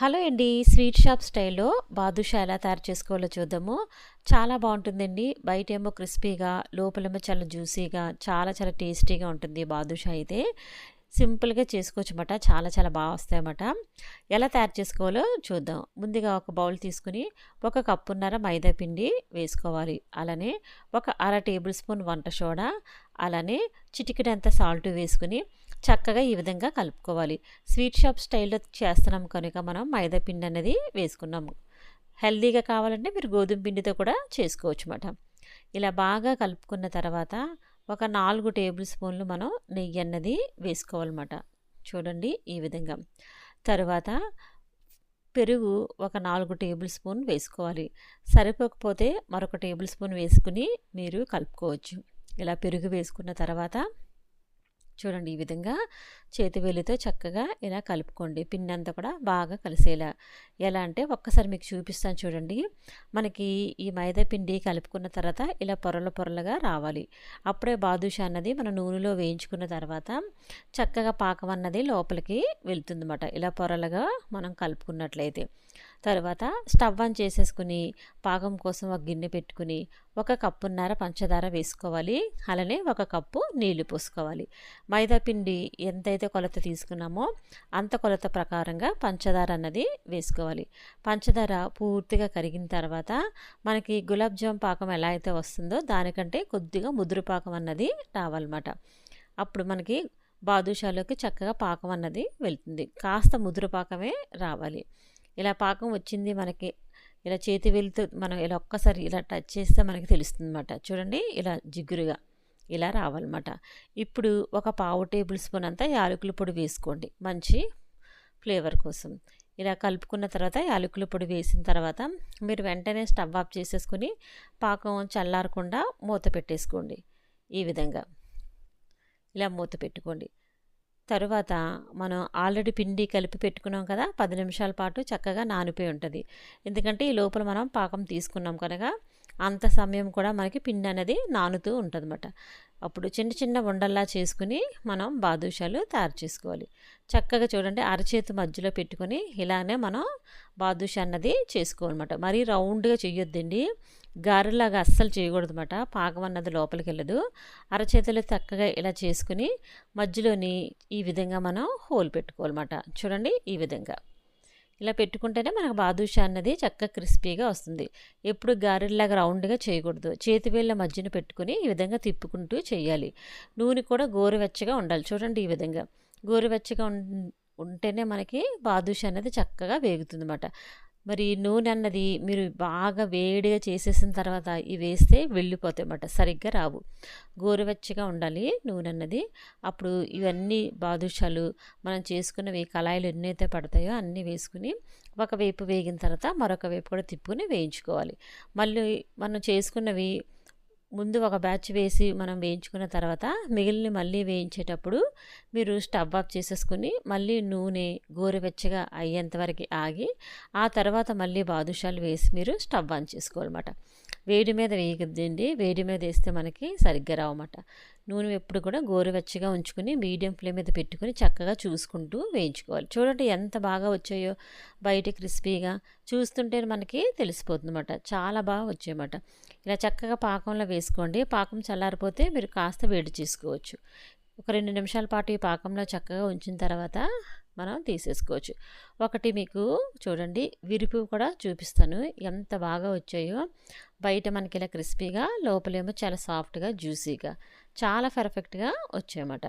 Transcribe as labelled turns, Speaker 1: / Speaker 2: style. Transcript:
Speaker 1: Hello అండి sweet shop స్టైల్లో బాదుషా ఎలా తయారు చేసుకోవాలో చూద్దాము. చాలా బాగుంటుందండి. బయట ఏమో క్రిస్పీగా లోపలేమో చాలా జ్యూసీగా చాలా చాలా టేస్టీగా ఉంటుంది బాదుషా అయితే. సింపుల్గా చేసుకోవచ్చు చాలా చాలా బాగా వస్తాయన్నమాట. ఎలా తయారు చేసుకోవాలో చూద్దాం. ముందుగా ఒక బౌల్ తీసుకుని ఒక కప్పున్నర మైదా పిండి వేసుకోవాలి. అలానే ఒక అర టేబుల్ స్పూన్ వంట సోడా అలానే చిటికెడంత సాల్ట్ వేసుకుని చక్కగా ఈ విధంగా కలుపుకోవాలి. స్వీట్ షాప్ స్టైల్లో చేస్తున్నాం కనుక మనం మైదా పిండి అనేది వేసుకున్నాము. హెల్దీగా కావాలంటే మీరు గోధుమ పిండితో కూడా చేసుకోవచ్చు అన్నమాట. ఇలా బాగా కలుపుకున్న తర్వాత ఒక నాలుగు టేబుల్ స్పూన్లు మనం నెయ్యి అన్నది వేసుకోవాలన్నమాట చూడండి ఈ విధంగా. తర్వాత పెరుగు ఒక నాలుగు టేబుల్ స్పూన్ వేసుకోవాలి. సరిపోకపోతే మరొక టేబుల్ స్పూన్ వేసుకుని మీరు కలుపుకోవచ్చు. ఇలా పెరుగు వేసుకున్న తర్వాత చూడండి ఈ విధంగా చేతి వేలితో చక్కగా ఇలా కలుపుకోండి. పిండి అంతా కూడా బాగా కలిసేలా. ఎలా అంటే ఒక్కసారి మీకు చూపిస్తాను చూడండి. మనకి ఈ మైదా పిండి కలుపుకున్న తర్వాత ఇలా పొరలు పొరలుగా రావాలి. అప్పుడే బాదుషా అన్నది మన నూనెలో వేయించుకున్న తర్వాత చక్కగా పాకం అన్నది లోపలికి వెళ్తుందన్నమాట. ఇలా పొరలుగా మనం కలుపుకున్నట్లయితే. తర్వాత స్టవ్ ఆన్ చేసేసుకుని పాకం కోసం ఒక గిన్నె పెట్టుకుని ఒక కప్పున్నర పంచదార వేసుకోవాలి. అలానే ఒక కప్పు నీళ్ళు పోసుకోవాలి. మైదా పిండి ఎంతైతే కొలత తీసుకున్నామో అంత కొలత ప్రకారంగా పంచదార అన్నది వేసుకోవాలి. పంచదార పూర్తిగా కరిగిన తర్వాత మనకి గులాబ్ జామ్ పాకం ఎలా అయితే వస్తుందో దానికంటే కొద్దిగా ముదురు పాకం అన్నది రావాలన్నమాట. అప్పుడు మనకి బాదుషాలోకి చక్కగా పాకం అన్నది వెళ్తుంది. కాస్త ముదురు పాకమే రావాలి. ఇలా పాకం వచ్చింది మనకి ఇలా చేతి వెళ్తూ మనం ఇలా ఒక్కసారి ఇలా టచ్ చేస్తే మనకి తెలుస్తుంది అనమాట చూడండి ఇలా జిగురుగా. ఇలా రావాలన్నమాట. ఇప్పుడు ఒక పావు టేబుల్ స్పూన్ అంతా యాలకుల పొడి వేసుకోండి. మంచి ఫ్లేవర్ కోసం. ఇలా కలుపుకున్న తర్వాత యాలకుల పొడి వేసిన తర్వాత మీరు వెంటనే స్టవ్ ఆఫ్ చేసేసుకుని పాకం చల్లారకుండా మూత పెట్టేసుకోండి. ఈ విధంగా. ఇలా మూత పెట్టుకోండి. తరువాత మనం ఆల్రెడీ పిండి కలిపి పెట్టుకున్నాం కదా పది నిమిషాల పాటు చక్కగా నానిపోయి ఉంటుంది. ఎందుకంటే ఈ లోపల మనం పాకం తీసుకున్నాం కనుక అంత సమయం కూడా మనకి పిండి అనేది నానుతూ ఉంటుందన్నమాట. అప్పుడు చిన్న చిన్న ఉండల్లా చేసుకుని మనం బాదుషాలు తయారు చేసుకోవాలి. చక్కగా చూడండి అరచేతి మధ్యలో పెట్టుకొని ఇలానే మనం బాదుషా అన్నది చేసుకోవాలన్నమాట. మరీ రౌండ్గా చేయొద్దండి. గారెలాగా అస్సలు చేయకూడదు అనమాట పాకం అన్నది లోపలికి వెళ్ళదు. అరచేతులు చక్కగా ఇలా చేసుకుని మధ్యలోని ఈ విధంగా మనం హోల్ పెట్టుకోవాలన్నమాట. చూడండి ఈ విధంగా. ఇలా పెట్టుకుంటేనే మనకు బాదుషా అన్నది చక్కగా క్రిస్పీగా వస్తుంది. ఎప్పుడు గారెల్లాగా రౌండ్గా చేయకూడదు. చేతి వేళ్ళ మధ్యన పెట్టుకుని ఈ విధంగా తిప్పుకుంటూ చేయాలి. నూనె కూడా గోరువెచ్చగా ఉండాలి. చూడండి ఈ విధంగా. గోరువెచ్చగా ఉంటేనే మనకి బాదుషా అనేది చక్కగా వేగుతుంది అన్నమాట మరి నూనె అన్నది మీరు బాగా వేడిగా చేసేసిన తర్వాత ఇవి వేస్తే వెళ్ళిపోతాయి అన్నమాట సరిగ్గా రావు. గోరువెచ్చగా ఉండాలి నూనె అన్నది. అప్పుడు ఇవన్నీ బాదుషాలు మనం చేసుకున్నవి కళాయిలు ఎన్నైతే పడతాయో అన్నీ వేసుకుని ఒక వేపు వేగిన తర్వాత మరొక వేపు కూడా తిప్పుకుని వేయించుకోవాలి. మళ్ళీ మనం చేసుకున్నవి ముందు ఒక బ్యాచ్ వేసి మనం వేయించుకున్న తర్వాత మిగిలిన మళ్ళీ వేయించేటప్పుడు మీరు స్టవ్ ఆఫ్ చేసేసుకుని మళ్ళీ నూనె గోరువెచ్చగా అయ్యేంతవరకు ఆగి ఆ తర్వాత మళ్ళీ బాదుషాలు వేసి మీరు స్టవ్ ఆన్ చేసుకోవాలన్నమాట. వేడి మీద వేయగద్దండి వేడి మీద వేస్తే మనకి సరిగ్గా రావన్నమాట. నూనె ఎప్పుడు కూడా గోరువెచ్చగా ఉంచుకుని మీడియం ఫ్లేమ్ మీద పెట్టుకుని చక్కగా చూసుకుంటూ వేయించుకోవాలి. చూడండి ఎంత బాగా వచ్చాయో బయట క్రిస్పీగా చూస్తుంటే మనకి తెలిసిపోతుందన్నమాట. చాలా బాగా వచ్చాయన్నమాట. ఇలా చక్కగా పాకంలో వేసుకోండి. పాకం చల్లారిపోతే మీరు కాస్త వేడి చేసుకోవచ్చు. ఒక రెండు నిమిషాల పాటు ఈ పాకంలో చక్కగా ఉంచిన తర్వాత మనం తీసేసుకోవచ్చు. ఒకటి మీకు చూడండి విరుపు కూడా చూపిస్తాను. ఎంత బాగా వచ్చాయో. బయట మనకి ఇలా క్రిస్పీగా లోపలేమో చాలా సాఫ్ట్గా జ్యూసీగా చాలా పర్ఫెక్ట్గా వచ్చాయన్నమాట.